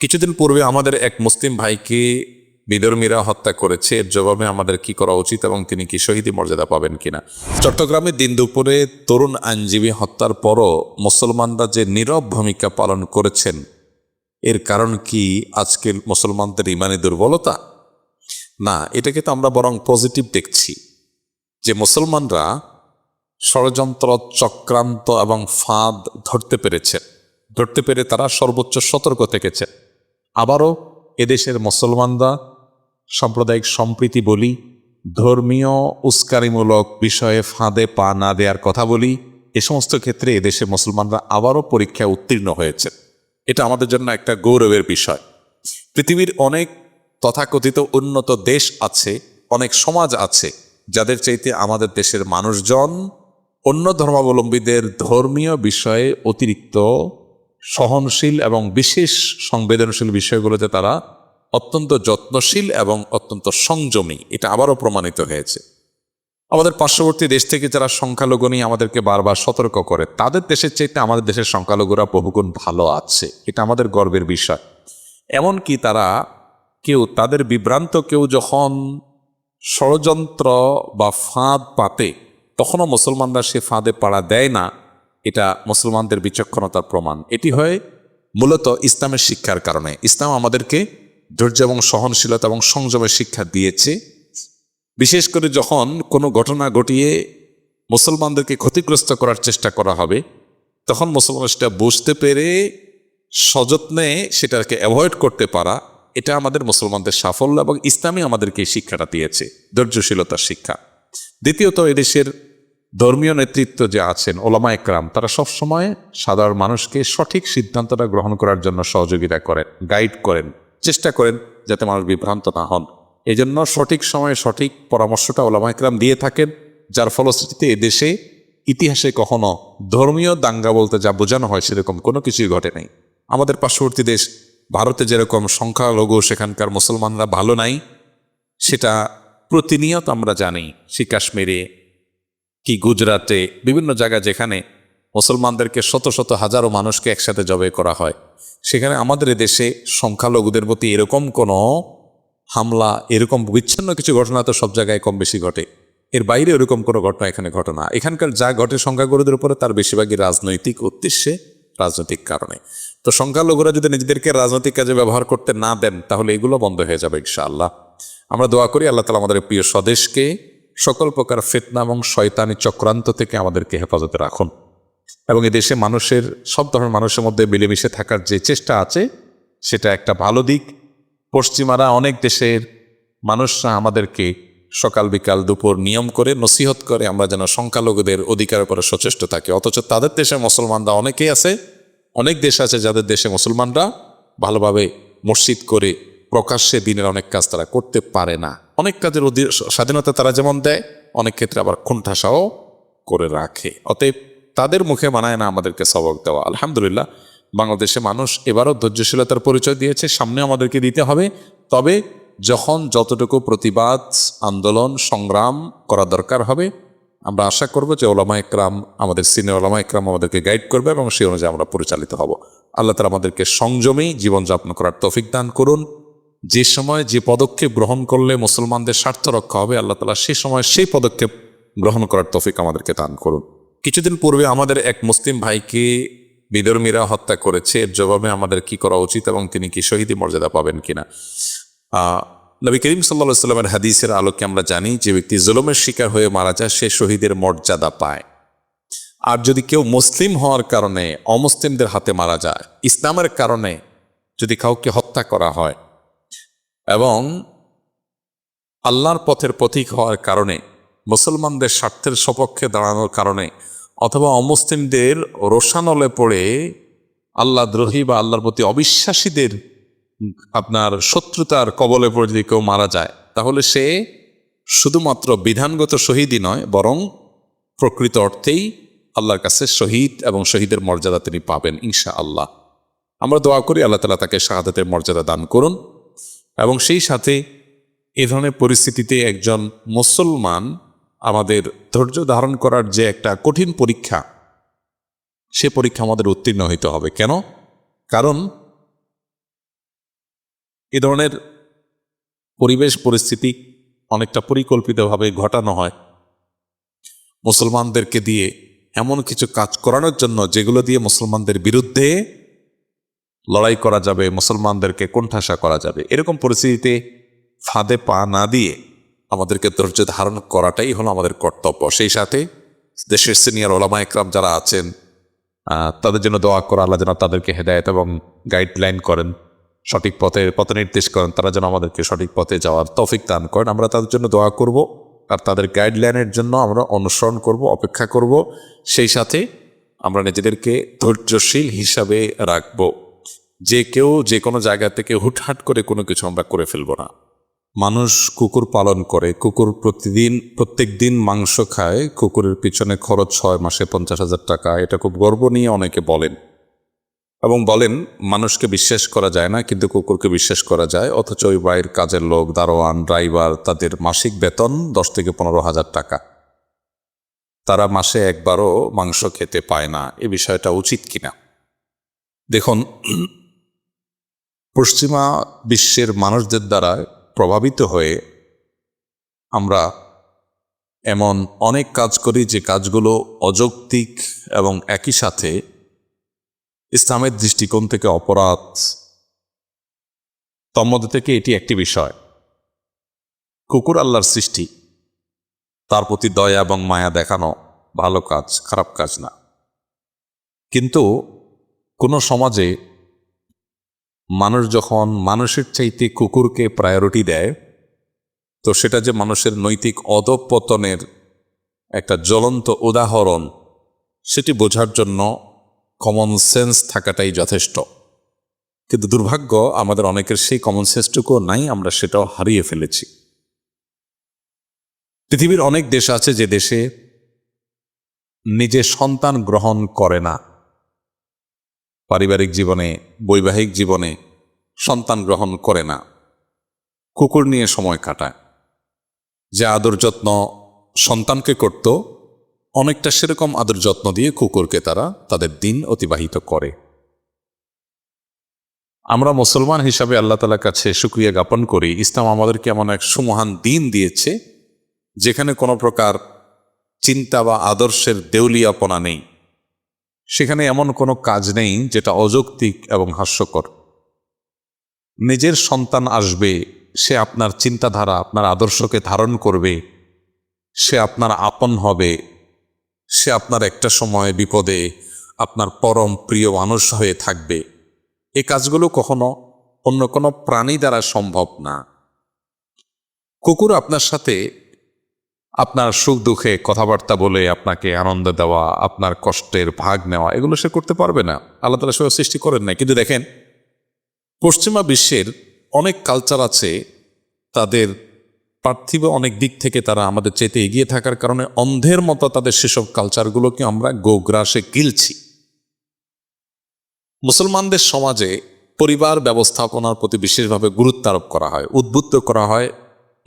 কিছুদিন পূর্বে আমাদের এক মুসলিম ভাইকে বিধর্মীরা হত্যা করেছে। এর জবাবে আমাদের কি করা উচিত এবং তিনি কি শহীদি মর্যাদা পাবেন কিনা? চট্টগ্রামে দিন দুপুরে তরুণ আইনজীবী হত্যার পরও মুসলমানরা যে নীরব ভূমিকা পালন করেছেন, এর কারণ কি আজকের মুসলমানদের ইমানি দুর্বলতা? না, এটাকে তো আমরা বরং পজিটিভ দেখছি যে মুসলমানরা ষড়যন্ত্র, চক্রান্ত এবং ফাঁদ ধরতে পেরেছে ধরতে পেরে তারা সর্বোচ্চ সতর্ক থেকেছেন। আবারও এদেশের মুসলমানরা সাম্প্রদায়িক সম্প্রীতি বলি, ধর্মীয় উস্কারিমূলক বিষয়ে ফাঁদে পা না দেওয়ার কথা বলি, এ সমস্ত ক্ষেত্রে এদেশে মুসলমানরা আবারও পরীক্ষায় উত্তীর্ণ হয়েছে। এটা আমাদের জন্য একটা গৌরবের বিষয়। পৃথিবীর অনেক তথাকথিত উন্নত দেশ আছে, অনেক সমাজ আছে, যাদের চাইতে আমাদের দেশের মানুষজন অন্য ধর্মাবলম্বীদের ধর্মীয় বিষয়ে অতিরিক্ত সহনশীল এবং বিশেষ সংবেদনশীল বিষয়গুলোতে তারা অত্যন্ত যত্নশীল এবং অত্যন্ত সংযমী, এটা আবারও প্রমাণিত হয়েছে। আমাদের পার্শ্ববর্তী দেশ থেকে যারা সংখ্যালঘু নিয়ে আমাদেরকে বারবার সতর্ক করে, তাদের দেশের চাইতে আমাদের দেশের সংখ্যালঘুরা বহুগুণ ভালো আছে, এটা আমাদের গর্বের বিষয়। এমনকি তারা কেউ, তাদের বিভ্রান্ত কেউ যখন ষড়যন্ত্র বা ফাঁদ পাতে, তখনও মুসলমানরা সে ফাঁদে পাড়া দেয় না। এটা মুসলমানদের বিচক্ষণতার প্রমাণ। এটি হয় মূলত ইসলামের শিক্ষার কারণে। ইসলাম আমাদেরকে ধৈর্য এবং সহনশীলতা এবং সংযমের শিক্ষা দিয়েছে। বিশেষ করে যখন কোনো ঘটনা ঘটিয়ে মুসলমানদেরকে ক্ষতিগ্রস্ত করার চেষ্টা করা হবে, তখন মুসলমান সেটা বুঝতে পেরে সযত্নে সেটাকে অ্যাভয়েড করতে পারা, এটা আমাদের মুসলমানদের সাফল্য এবং ইসলামই আমাদেরকে শিক্ষাটা দিয়েছে, ধৈর্যশীলতার শিক্ষা। দ্বিতীয়ত এদেশের ধর্মীয় নেতৃত্ব যে আছেন, ওলামা একরাম, তারা সবসময় সাধারণ মানুষকে সঠিক সিদ্ধান্তটা গ্রহণ করার জন্য সহযোগিতা করেন গাইড করেন, চেষ্টা করেন যাতে মানুষ বিভ্রান্ত না হন। এই জন্য সঠিক সময়ে সঠিক পরামর্শটা ওলামা একরাম দিয়ে থাকেন, যার ফলশ্রুতিতে এদেশে ইতিহাসে কখনো ধর্মীয় দাঙ্গা বলতে যা বোঝানো হয় সেরকম কোনো কিছুই ঘটে নাই। আমাদের পার্শ্ববর্তী দেশ, ভারতে যেরকম সংখ্যালঘু সেখানকার মুসলমানরা ভালো নাই, সেটা প্রতিনিয়ত আমরা জানি, সে কাশ্মীরে কি গুজরাটে বিভিন্ন জায়গা যেখানে মুসলমানদেরকে শত শত হাজারো মানুষকে একসাথে জবে করা হয়, সেখানে আমাদের দেশে সংখ্যালঘুদের প্রতি এরকম কোনো হামলা, এরকম বিচ্ছিন্ন কিছু ঘটনা তো সব জায়গায় কম বেশি ঘটে। এর বাইরে এরকম কোনো ঘটনা এখানে ঘটনা এখানকার যা ঘটে সংখ্যাগুরুদের উপরে তার বেশিরভাগই রাজনৈতিক উদ্দেশ্যে, রাজনৈতিক কারণে। তো সংখ্যালঘুরা যদি নিজেদেরকে রাজনৈতিক কাজে ব্যবহার করতে না দেন, তাহলে এগুলো বন্ধ হয়ে যাবে ইনশাআল্লাহ। আমরা দোয়া করি আল্লাহ তালা আমাদের প্রিয় স্বদেশকে সকল প্রকার ফেতনা এবং শয়তানি চক্রান্ত থেকে আমাদেরকে হেফাজতে রাখুন। এবং এ দেশে মানুষের, সব ধরনের মানুষের মধ্যে মিলেমিশে থাকার যে চেষ্টা আছে, সেটা একটা ভালো দিক। পশ্চিমারা অনেক দেশের মানুষরা আমাদেরকে সকাল বিকাল দুপুর নিয়ম করে, নসিহত করে আমরা যেন সংখ্যালঘুদের অধিকার উপরে সচেষ্ট থাকি। অথচ তাদের দেশে মুসলমানরা অনেকেই আছে, অনেক দেশ আছে যাদের দেশে মুসলমানরা ভালোভাবে মসজিদ করে প্রকাশ্যে দিনের অনেক কাজ তারা করতে পারে না। অনেক কাজের স্বাধীনতা তারা যেমন দেয়, অনেক ক্ষেত্রে আবার খুনঠাসাও করে রাখে। অতএব তাদের মুখে মানায় না আমাদেরকে সবক দেওয়া। আলহামদুলিল্লাহ, বাংলাদেশে মানুষ এবারও ধৈর্যশীলতার পরিচয় দিয়েছে, সামনে আমাদেরকে দিতে হবে। তবে যখন যতটুকু প্রতিবাদ, আন্দোলন, সংগ্রাম করা দরকার হবে, আমরা আশা করব যে ওলামা একরাম, আমাদের সিনিয়র ওলামা একরাম আমাদেরকে গাইড করবে এবং সেই অনুযায়ী আমরা পরিচালিত হব। আল্লাহ তালা আমাদেরকে সংযমী জীবনযাপন করার তৌফিক দান করুন। যে সময় যে পদক্ষেপ গ্রহণ করলে মুসলমানদের স্বার্থ রক্ষা হবে, আল্লাহ তালা সেই সময় সেই পদক্ষেপ গ্রহণ করার তফিক আমাদেরকে দান করুন। কিছুদিন পূর্বে আমাদের এক মুসলিম ভাইকে বিধর্মীরা হত্যা করেছে। এর জবাবে আমাদের কি করা উচিত এবং তিনি কি শহীদি মর্যাদা পাবেন কিনা? নবী করিম সাল্লা সাল্লামের হাদিসের আলোকে আমরা জানি যে ব্যক্তি জুলুমের শিকার হয়ে মারা যায়, সে শহীদের মর্যাদা পায়। আর যদি কেউ মুসলিম হওয়ার কারণে অমুসলিমদের হাতে মারা যায়, ইসলামের কারণে যদি কাউকে হত্যা করা হয় এবং আল্লাহর পথের প্রতীক হওয়ার কারণে, মুসলমানদের স্বার্থের সপক্ষে দাঁড়ানোর কারণে অথবা অমুসলিমদের রোশানলে পড়ে আল্লাহ দ্রোহী বা আল্লাহর প্রতি অবিশ্বাসীদের আপনার শত্রুতার কবলে পড়ে যদি কেউ মারা যায়, তাহলে সে শুধুমাত্র বিধানগত শহীদই নয়, বরং প্রকৃত অর্থেই আল্লাহর কাছে শহীদ এবং শহীদের মর্যাদা তিনি পাবেন ইনশা আল্লাহ আমরা দোয়া করি আল্লাহ তালা তাকে শাহাদাতের মর্যাদা দান করুন। এবং সেই সাথে এ ধরনের পরিস্থিতিতে একজন মুসলমান আমাদের ধৈর্য ধারণ করার যে একটা কঠিন পরীক্ষা, সে পরীক্ষা আমাদের উত্তীর্ণ হইতে হবে। কেন? কারণ এ ধরনের পরিবেশ পরিস্থিতি অনেকটা পরিকল্পিতভাবে ঘটানো হয়। মুসলমানদেরকে দিয়ে এমন কিছু কাজ করানোর জন্য যেগুলো দিয়ে মুসলমানদের বিরুদ্ধে লড়াই করা যাবে, মুসলমানদেরকে কোণঠাসা করা যাবে। এরকম পরিস্থিতিতে ফাঁদে পা না দিয়ে আমাদেরকে ধৈর্য ধারণ করাটাই হলো আমাদের কর্তব্য। সেই সাথে দেশের সিনিয়র ওলামা একরাম যারা আছেন তাদের জন্য দোয়া করা আল্লাহ যেন তাদেরকে হেদায়ত এবং গাইডলাইন করেন, সঠিক পথে, পথ নির্দেশ করেন, তারা যেন আমাদেরকে সঠিক পথে যাওয়ার তৌফিক দান করেন। আমরা তাদের জন্য দোয়া করব আর তাদের গাইডলাইনের জন্য আমরা অনুসরণ করব, অপেক্ষা করব। সেই সাথে আমরা নিজেদেরকে ধৈর্যশীল হিসাবে রাখব। যে কেউ যে কোনো জায়গা থেকে হুটহাট করে কোনো কিছু আমরা করে ফেলব না। মানুষ কুকুর পালন করে, কুকুর প্রতিদিন, প্রত্যেক দিন মাংস খায়, কুকুরের পিছনে খরচ ছয় মাসে পঞ্চাশ হাজার টাকা, এটা খুব গর্ব নিয়ে অনেকে বলেন। এবং বলেন, মানুষকে বিশ্বাস করা যায় না, কিন্তু কুকুরকে বিশ্বাস করা যায়, অথচ ওই বাড়ির কাজের লোক, দারোয়ান, ড্রাইভার, তাদের মাসিক বেতন দশ থেকে পনেরো হাজার টাকা। তারা মাসে একবারও মাংস খেতে পায় না, এ বিষয়টা উচিত কিনা? দেখুন পশ্চিমা বিশ্বের মানুষদের দ্বারা প্রভাবিত হয়ে আমরা এমন অনেক কাজ করি যে কাজগুলো অযৌক্তিক এবং একই সাথে ইসলামের দৃষ্টিকোণ থেকে অপরাধ। তন্মধ্যে থেকে এটি একটি বিষয়। কুকুর আল্লাহর সৃষ্টি। তার প্রতি দয়া এবং মায়া দেখানো ভালো কাজ, খারাপ কাজ না। কিন্তু কোনো সমাজে মানুষ যখন মানুষের চাইতে কুকুরকে প্রায়োরিটি দেয়, তো সেটা যে মানুষের নৈতিক অধপতনের একটা জ্বলন্ত উদাহরণ, সেটি বোঝার জন্য কমন সেন্স থাকাটাই যথেষ্ট। কিন্তু দুর্ভাগ্য, আমাদের অনেকের সেই কমন সেন্সটুকু নাই, আমরা সেটাও হারিয়ে ফেলেছি। পৃথিবীর অনেক দেশ আছে যে দেশে নিজে সন্তান গ্রহণ করে না। পারিবারিক জীবনে, বৈবাহিক জীবনে সন্তান গ্রহণ করে না। কুকুর নিয়ে সময় কাটায়। যে আদর যত্ন সন্তানকে করত, অনেকটা সেরকম আদর যত্ন দিয়ে কুকুরকে তারা তাদের দিন অতিবাহিত করে। আমরা মুসলমান হিসাবে আল্লাহ তালার কাছে সুক্রিয়া জ্ঞাপন করি, ইসলাম আমাদেরকে এমন এক সুমহান দিন দিয়েছে, যেখানে কোনো প্রকার চিন্তা বা আদর্শের দেউলিয়াপনা নেই। সেখানে এমন কোনো কাজ নেই যেটা অযৌক্তিক এবং হাস্যকর। নিজের সন্তান আসবে, সে আপনার চিন্তাধারা, আপনার আদর্শকে ধারণ করবে, সে আপনার আপন হবে, সে আপনার একটা সময় বিপদে আপনার পরম প্রিয় মানুষ হয়ে থাকবে। এ কাজগুলো কখনো অন্য কোনো প্রাণী দ্বারা সম্ভব না। কুকুর আপনার সাথে আপনার সুখ দুঃখে কথাবার্তা বলে আপনাকে আনন্দ দেওয়া, আপনার কষ্টের ভাগ নেওয়া, এগুলো সে করতে পারবে না। আল্লাহ তালা সেভাবে সৃষ্টি করেন না কিন্তু দেখেন, পশ্চিমা বিশ্বের অনেক কালচার আছে, তাদের পার্থিব অনেক দিক থেকে তারা আমাদের চেতে এগিয়ে থাকার কারণে অন্ধের মতো তাদের সেসব কালচারগুলোকে আমরা গোগ্রাসে গিলছি। মুসলমানদের সমাজে পরিবার ব্যবস্থাপনার প্রতি বিশেষভাবে গুরুত্ব আরোপ করা হয়, উদ্বুদ্ধ করা হয়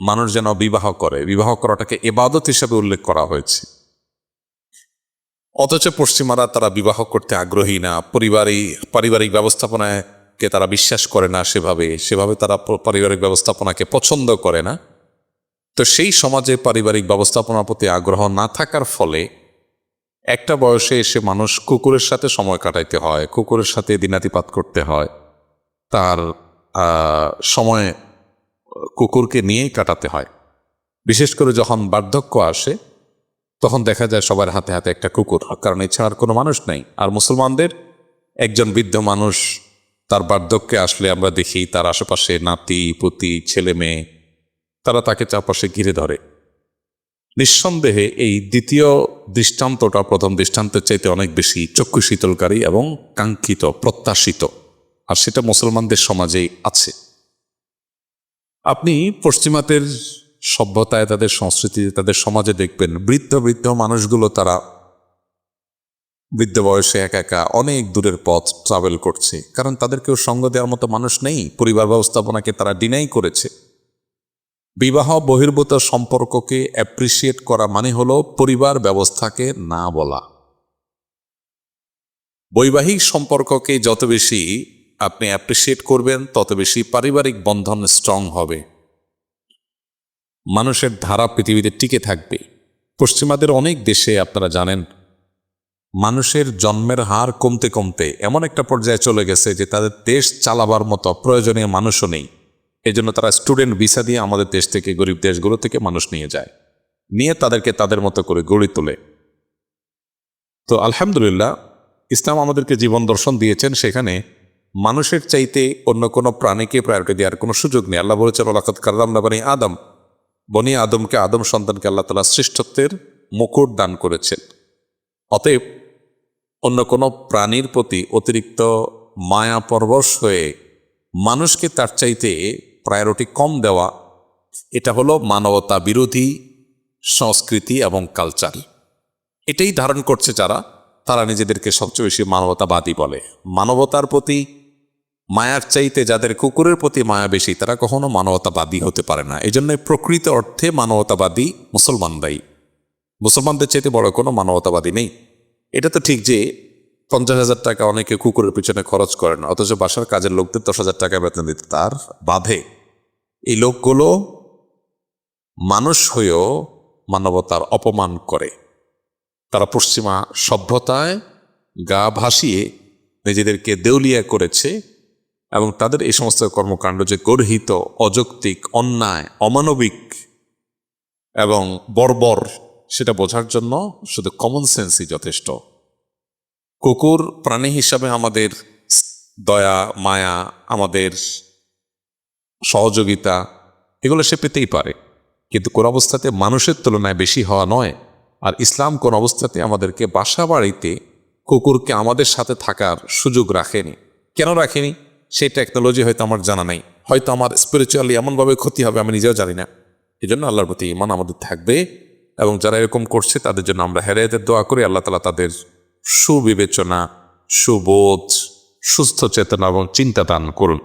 মানুষ যেন বিবাহ করে। বিবাহ করাটাকে এবাদত হিসাবে উল্লেখ করা হয়েছে। অথচ পশ্চিমারা তারা বিবাহ করতে আগ্রহী না। পরিবারই, পারিবারিক ব্যবস্থাপনাকে তারা বিশ্বাস করে না সেভাবে। সেভাবে তারা পারিবারিক ব্যবস্থাপনাকে পছন্দ করে না। তো সেই সমাজে পারিবারিক ব্যবস্থাপনার প্রতি আগ্রহ না থাকার ফলে একটা বয়সে এসে মানুষ কুকুরের সাথে সময় কাটাইতে হয়, কুকুরের সাথে দিনাতিপাত করতে হয়। তার সময় কুকুরকে নিয়েই কাটাতে হয়। বিশেষ করে যখন বার্ধক্য আসে, তখন দেখা যায় সবার হাতে হাতে একটা কুকুর, কারণ এছাড়া আর কোনো মানুষ নেই। আর মুসলমানদের, একজন বৃদ্ধ মানুষ তার বার্ধক্যে আসলে আমরা দেখি তার আশেপাশে নাতি, পুতি, ছেলে মেয়ে, তারা তাকে চারপাশে ঘিরে ধরে। নিঃসন্দেহে এই দ্বিতীয় দৃষ্টান্তটা, প্রথম দৃষ্টান্তের চাইতে অনেক বেশি চক্ষু শীতলকারী এবং কাঙ্ক্ষিত, প্রত্যাশিত। আর সেটা মুসলমানদের সমাজেই আছে। আপনি পশ্চিমাতের সভ্যতায়, তাদের সংস্কৃতিতে তাদের সমাজে দেখবেন, বৃদ্ধ বৃদ্ধ মানুষগুলো তারা বৃদ্ধ বয়সে একা একা অনেক দূরের পথ ট্রাভেল করছে। কারণ তাদের কেউ সঙ্গ দেওয়ার মতো মানুষ নেই। পরিবার ব্যবস্থাপনাকে তারা ডিনাই করেছে। বিবাহ বহির্ভূত সম্পর্ককে অ্যাপ্রিসিয়েট করা মানে হলো পরিবার ব্যবস্থাকে না বলা। বৈবাহিক সম্পর্ককে যত বেশি আপনি অ্যাপ্রিসিয়েট করবেন, তত বেশি পারিবারিক বন্ধন স্ট্রং হবে। মানুষের ধারা পৃথিবীতে টিকে থাকবে। পশ্চিমাদের অনেক দেশে আপনারা জানেন, মানুষের জন্মের হার কমতে কমতে এমন একটা পর্যায়ে চলে গেছে যে তাদের দেশ চালাবার মতো প্রয়োজনীয় মানুষও নেই। এই জন্য তারা স্টুডেন্ট ভিসা দিয়ে আমাদের দেশ থেকে, গরিব দেশগুলো থেকে মানুষ নিয়ে যায়। নিয়ে তাদেরকে তাদের মতো করে গড়ে তোলে। তো আলহামদুলিল্লাহ, ইসলাম আমাদেরকে জীবন দর্শন দিয়েছেন সেখানে মানুষের চাইতে অন্য কোনো প্রাণীকে প্রায়োরিটি দেওয়ার কোনো সুযোগ নেই। আল্লাহ বলেছেন আলাকাত না বানি আদম। বনি আদমকে, আদম সন্তানকে আল্লাহ তালা শ্রেষ্ঠত্বের মুকুট দান করেছেন। অতএব অন্য কোনো প্রাণীর প্রতি অতিরিক্ত মায়া পরবশ হয়ে মানুষকে তার চাইতে প্রায়োরিটি কম দেওয়া, এটা হলো মানবতা বিরোধী সংস্কৃতি এবং কালচার। এটাই ধারণ করছে যারা, তারা নিজেদেরকে সবচেয়ে বেশি মানবতাবাদী বলে। মানবতার প্রতি মায়ার চাইতে যাদের কুকুরের প্রতি মায়া বেশি, তারা কখনো মানবতাবাদী হতে পারে না। এই জন্য প্রকৃত অর্থে মানবতাবাদী মুসলমান দায়ী মুসলমানদের চাইতে বড় কোনো মানবতাবাদী নেই। এটা তো ঠিক যে পঞ্চাশ হাজার টাকা অনেকে কুকুরের পিছনে খরচ করেন, অথচ বাসার কাজের লোকদের দশ হাজার টাকা বেতন দিতে তার বাধে। এই লোকগুলো মানুষ হয়েও মানবতার অপমান করে। তারা পশ্চিমা সভ্যতায় গা ভাসিয়ে নিজেদেরকে দেউলিয়া করেছে এবং তাদের এই সমস্ত কর্মকাণ্ড যে গর্হিত, অযৌক্তিক, অন্যায়, অমানবিক এবং বর্বর, সেটা বোঝার জন্য শুধু কমন সেন্সই যথেষ্ট। কুকুর প্রাণী হিসাবে আমাদের দয়া, মায়া, আমাদের সহযোগিতা, এগুলো সে পেতেই পারে। কিন্তু কোন অবস্থাতে মানুষের তুলনায় বেশি হওয়া নয়। আর ইসলাম কোন অবস্থাতে আমাদেরকে বাসা বাড়িতে কুকুরকে আমাদের সাথে থাকার সুযোগ রাখেনি। কেন রাখেনি? সেই টেকনোলজি হয়তো আমার জানা নেই। হয়তো আমার স্পিরিচুয়ালি এমনভাবে ক্ষতি হবে, আমি নিজেও জানি না। এই জন্য আল্লাহর প্রতি ইমান আমাদের থাকবে এবং যারা এরকম করছে, তাদের জন্য আমরা হেরায়তের দোয়া করি। আল্লাহ তালা তাদের সুবিবেচনা, সুবোধ, সুস্থ চেতনা এবং চিন্তা দান করুন।